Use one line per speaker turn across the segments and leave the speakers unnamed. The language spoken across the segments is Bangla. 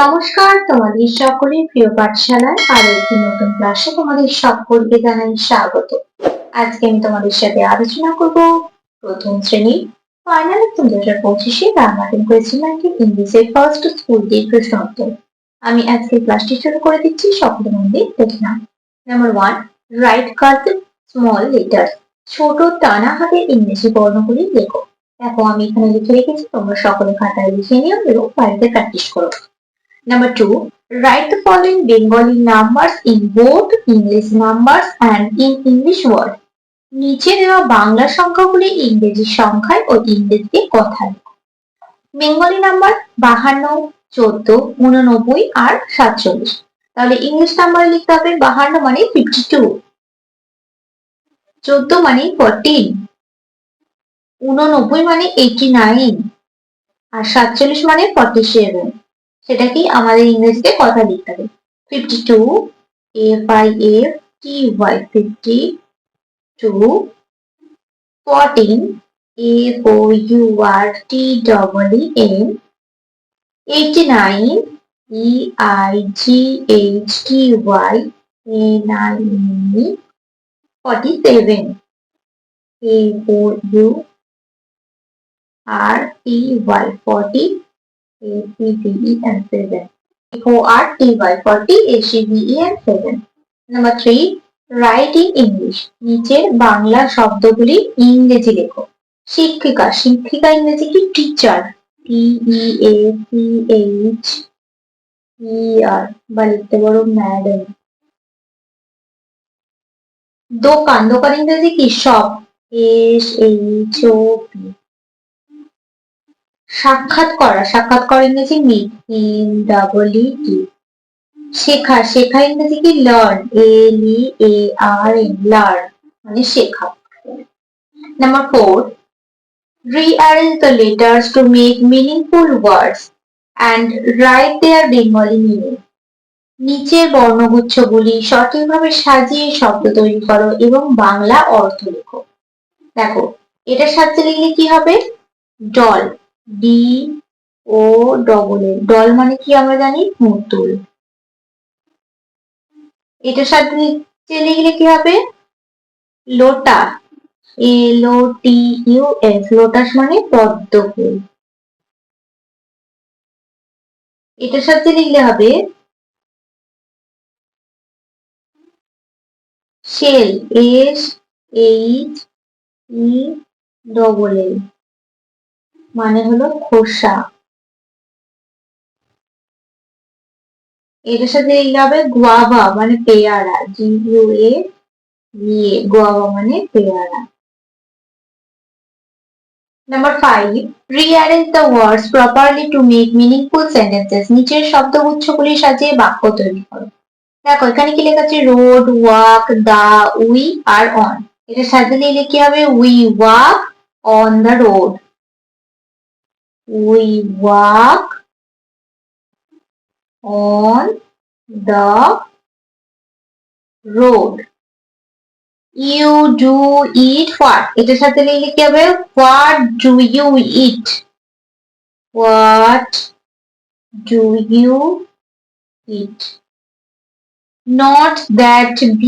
নমস্কার তোমাদের সকলের প্রিয় পাঠশালায় আরও একটি নতুন ক্লাসে তোমাদের সকলকে জানাই স্বাগত। আজকে আমি তোমাদের সাথে আলোচনা করব প্রথম শ্রেণি ফাইনাল দু হাজার পঁচিশে রামায়ণ করেছি নাকি ইংলিশের ফার্স্ট স্কুল দিয়ে প্রশ্ন উত্তর। আমি আজকে ক্লাসটি শুরু করে দিচ্ছি সকলে মন দিয়ে দেখে নাও। Number one write cursive small letter ছোট টানা হাতে ইংরেজি বর্ণগুলি লেখো। দেখো, আমি এখানে লিখে রেখেছি, তোমরা সকলে খাতায় লিখে নিও এবং বাড়িতে প্র্যাকটিস করো। Number two, write the following Bengali numbers in both English numbers and in English word. নিচে দেওয়া বাংলা সংখ্যাগুলি ইংরেজি সংখ্যায় ও ইংরেজিতে কথা লেখো বেঙ্গলি নাম্বার বাহান্ন চোদ্দ উননব্বই আর সাতচল্লিশ। তাহলে ইংলিশ নাম্বার লিখতে হবে বাহান্ন মানে ফিফটি টু চোদ্দ মানে ফোরটিন উননব্বই মানে এইটি নাইন আর সাতচল্লিশ মানে ফর্টি সেভেন সেটা কি আমাদের ইংরেজিতে কথা লিখতে হবে। Fifty two F I F T Y fifty two fourteen F O U R T double E N eighty nine E I G H T Y N I E forty seven F O U R T Y forty ACVE and 7. O-R-T-Y 40 ACVE and 7. Number 3. Write in English. নিচের বাংলা শব্দগুলি ইংরেজি লেখো শিক্ষিকা শিক্ষিকা ইংরেজি কি teacher T E A C H E R বা লিখতে পারো ম্যাডাম দোকান দোকান ইংরেজি কি shop S H O P সাক্ষাৎ করা সাক্ষাৎ করা ইংরেজি meet M double E, T. শেখা শেখা ইংরেজি কি? Learn L E A, R, N, learn মানে শেখা। Number four, rearrange the letters to make meaningful words and write their Bengali meaning. নিচের বর্ণগুচ্ছগুলি সঠিকভাবে সাজিয়ে শব্দ তৈরি করো এবং বাংলা অর্থ লেখো। দেখো, এটার সাথে লিখলে কি হবে? Doll D O double A doll মানে কি আমরা জানি? পুতুল। এটার সাথে চলে লিখলে কি হবে? লোটা। L O T U S lotus মানে পদ্ম ফুল। এটার সাথে লিখলে হবে shell S H E double L মানে হলো খোসা। এটার সাথে লিখলে হবে গুয়াভা মানে পেয়ারা G U A V A guava মানে পেয়ারা। Number five rearrange the words properly to make meaningful sentences নিচের শব্দগুচ্ছগুলি সাজিয়ে বাক্য তৈরি করো। দেখো, এখানে কি লেখা আছে? Road walk the we are on এটা সাজিয়ে লিখলে কি হবে? We walk on the road we walk on the road you do eat what এটার সাথে লিখলে কি হবে what do you eat what do you eat not that b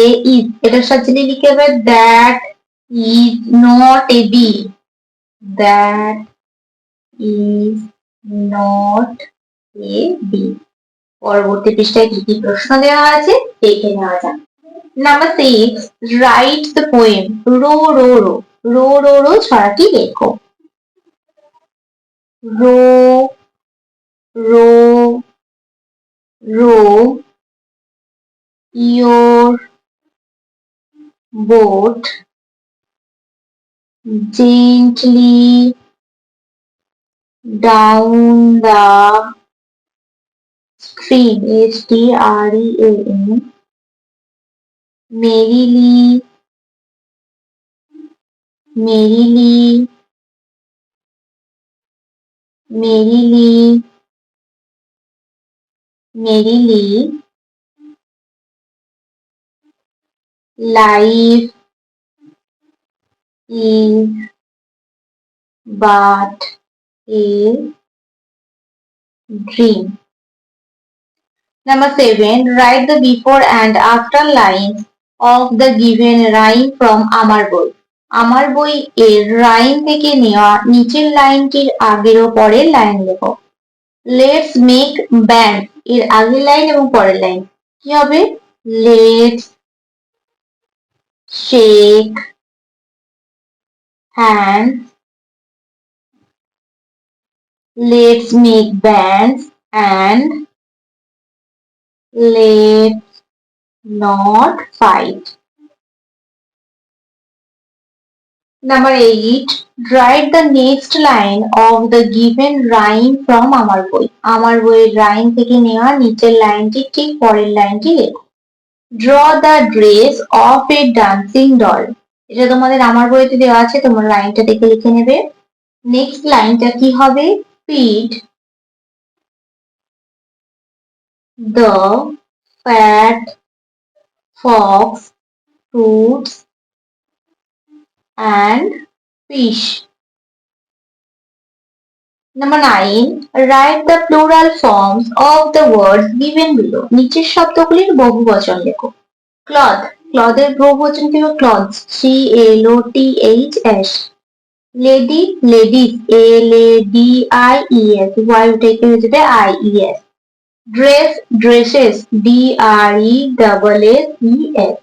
a is এটার সাথে লিখলে কি হবে that is not a b that is not a B. পরবর্তী পৃষ্ঠায় কি কি প্রশ্ন দেওয়া আছে, দেখে নেওয়া যাক। Number six write the poem row row row. Row row row ছড়াটি লেখো? Row row row, your boat gently down the stream S T R E A M merrily merrily merrily merrily life is but a dream Number seven, write the before and after lines of the given rhyme from আমার বই. আমার বই এর রাইম থেকে নেওয়া নিচের লাইনটির আগের ও পরের লাইন লেখো। লেটস মেক ব্যান্ড এর আগের লাইন এবং পরের লাইন কি হবে? Let's shake hand let's make bands and let's not fight. Number 8. Write the next line of the given rhyme from আমার বই আমার বইয়ের রাইম থেকে নেওয়া নিচের লাইনটি ঠিক পরের লাইনটি লেখো draw the dress of a dancing doll এটা তোমাদের আমার বইতে দেওয়া আছে, তোমরা লাইনটা দেখে লিখে নেবে নেক্সট লাইনটা কি হবে feed the fat fox fruits and fish. Number 9. Write the plural forms of the words given below. নিচের শব্দগুলির বহু বচন লেখো ক্লথ ক্লথের বহু বচন কি H S lady ladies L A D I E S Y উঠেকে হয়ে যাবে I E S. Dress, dresses, D R E double S E S.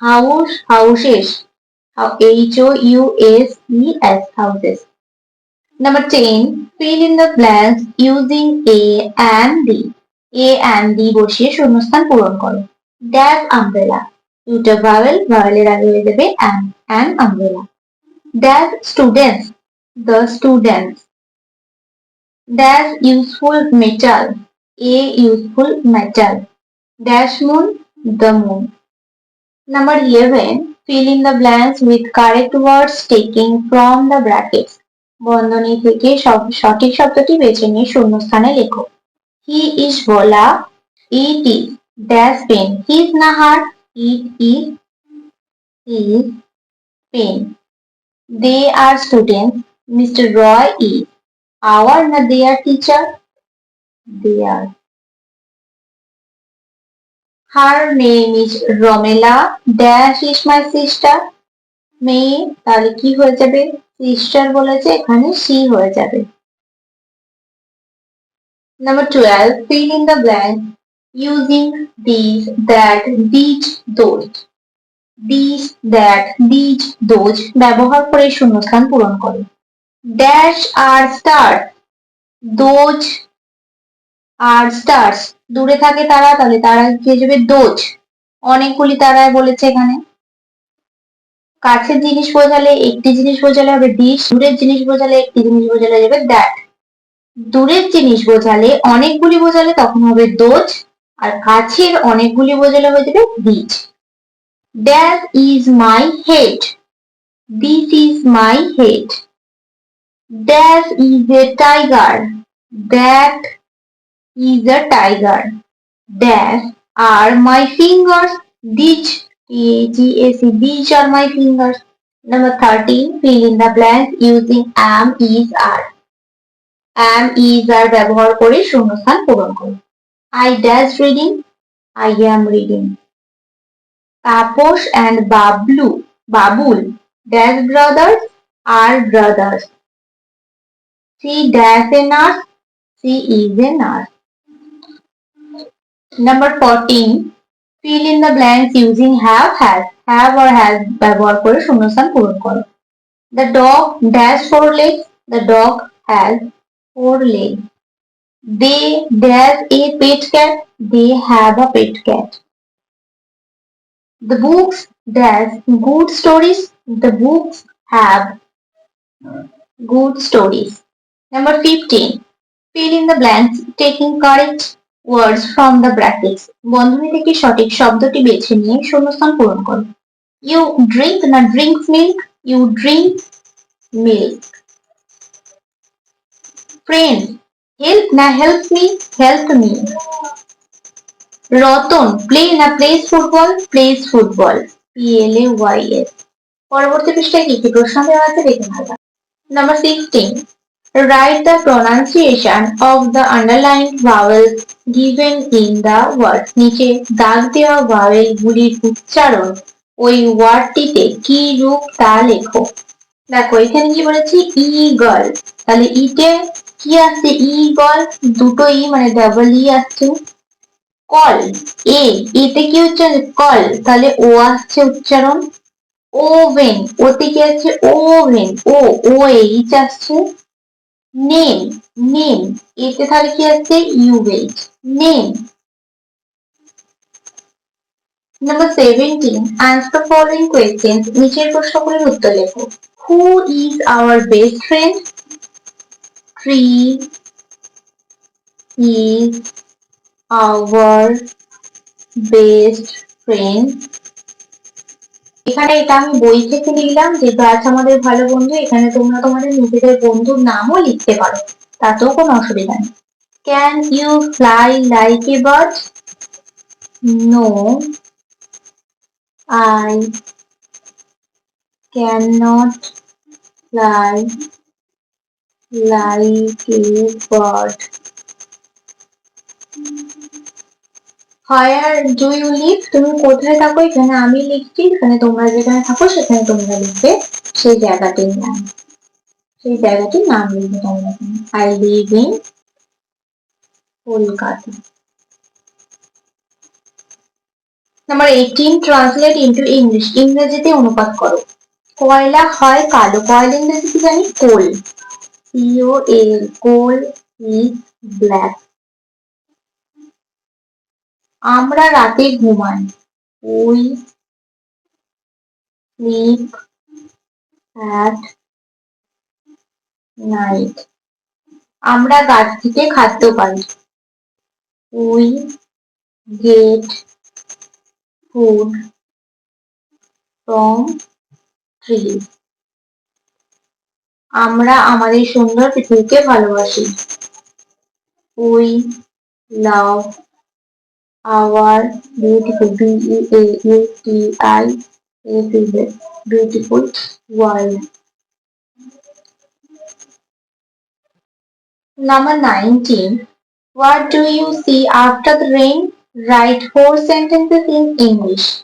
House, houses H O U S E S, houses. Number 10. Fill in the blanks using A and D. A and D বসিয়ে শূন্যস্থান পূরণ করো। ড্যাশ আমব্রেলা দুটো ভাওয়েল ভাওয়েলের আগে হয়ে যাবে and and umbrella dash students the students dash useful metal a useful metal dash moon the moon Number 11. Fill in the blanks with correct words taken from the brackets. বন্ধনী থেকে সব সঠিক শব্দটি বেছে নিয়ে শূন্যস্থানে লেখো he is Bhola it is dash pen his Nahar it is his pen they are students mister Roy is our না they are teacher they are her name is Ramela dash is my sister মেয়ে তাহলে কি হয়ে যাবে? সিস্টার বলেছে এখানে সি হয়ে যাবে। Number 12, fill in the blank using these, that, these, those. These, that, these, those ব্যবহার করে শূন্যস্থান পূরণ করে। Dash are star those are stars দূরে থাকে তারা তাহলে তারা কি যাবে? দোজ অনেকগুলি তারায় বলেছে এখানে। কাছের জিনিস বোঝালে একটি জিনিস বোঝালে হবে দিস দূরের জিনিস বোঝালে একটি জিনিস বোঝালে যাবে দ্যাট দূরের জিনিস বোঝালে অনেকগুলি বোঝালে তখন হবে দোজ আর কাছের অনেকগুলি বোঝালে হয়ে যাবে these That is my head this is my head that is a tiger that is a tiger Dash are my fingers. These T-A-G-A-C. These are my fingers. Number 13. Fill in the blanks using am, is, are. am, is, are ব্যবহার করে শূন্যস্থান পূরণ করো I dash reading. I am reading. Taposh and Bablu. Babul. Dash brothers are brothers. She dash a nurse. She is a nurse. Number 14. Fill in the blanks using have, has. Have or has ব্যবহার করে শূন্যস্থান পূরণ করো The dog dash four legs. The dog has four legs. They dash a pet cat. They have a pet cat. The books dash good stories. The books have good stories. Number 15. Fill in the blanks taking correct words from the brackets. বন্ধনী থেকে সঠিক শব্দটি বেছে নিয়ে শূন্যস্থান পূরণ করো ইউ ড্রিঙ্ক না drinks milk you drink milk friend help না help me help me Ratan play না plays football plays football P L A Y S পরবর্তী পৃষ্ঠায় কি কি প্রশ্ন দেওয়া আছে দেখে নেওয়া number sixteen Write the pronunciation of the underlined vowels given in the word. নিচে দাগ দেওয়া ভাওয়েল গুলির উচ্চারণ ওই ওয়ার্ডটিতে কি রূপ তা লেখো। দেখো, এখানে কি বলেছি? ইগল তাহলে ইতে কি আসছে? ইগল দুটো ই মানে ডাবল ই আসছে। কল। এ, এতে কি হচ্ছে কল। তাহলে ও আসছে উচ্চারণ। ওভেন। ওতে কি আছে ওভেন। ও ও এইচ আসছে। নেম। নেম। এতে তাহলে কি আছে U H name. Number seventeen answer the following questions নিচের প্রশ্নগুলির উত্তর লেখো। Who is our best friend tree is our best friend এখানে এটা আমি বই থেকে লিখলাম যে গাছ আমাদের ভালো বন্ধু, এখানে তোমরা তোমাদের নিজেদের বন্ধুর নামও লিখতে পারো, তাতেও কোনো অসুবিধা নেই। Can you fly like a bird no I can not fly like a higher do you live তুমি কোথায় থাকো? এখানে আমি লিখছি, এখানে তোমরা যেখানে থাকো, সেখানে তোমরা লিখবে। সেই জায়গাটির নাম। সেই জায়গাটির নাম লিখবে তোমরা I live in Kolkata. Number eighteen translate into English ইংরেজিতে অনুবাদ করো। কয়লা হয় কালো। কয়লা ইংরেজিতে জানি? Coal. C O L coal is black. আমরা রাতে ঘুমাই। উই স্লিপ অ্যাট নাইট আমরা গাছ থেকে খাদ্য পাই। We get food from tree আমরা আমাদের সুন্দর পৃথিবীকে ভালোবাসি। We love our beautiful B E A U T I A P beautiful world. Number 19. What do you see after the rain? Write four sentences in English.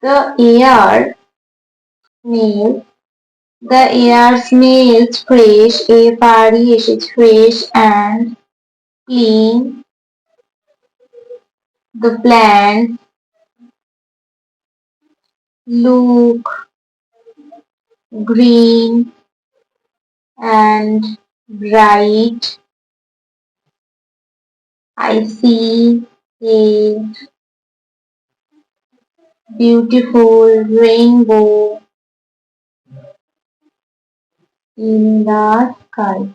The air smells. The air smells fresh. A party is fresh and clean the plants look green and bright. I see a beautiful rainbow in the sky.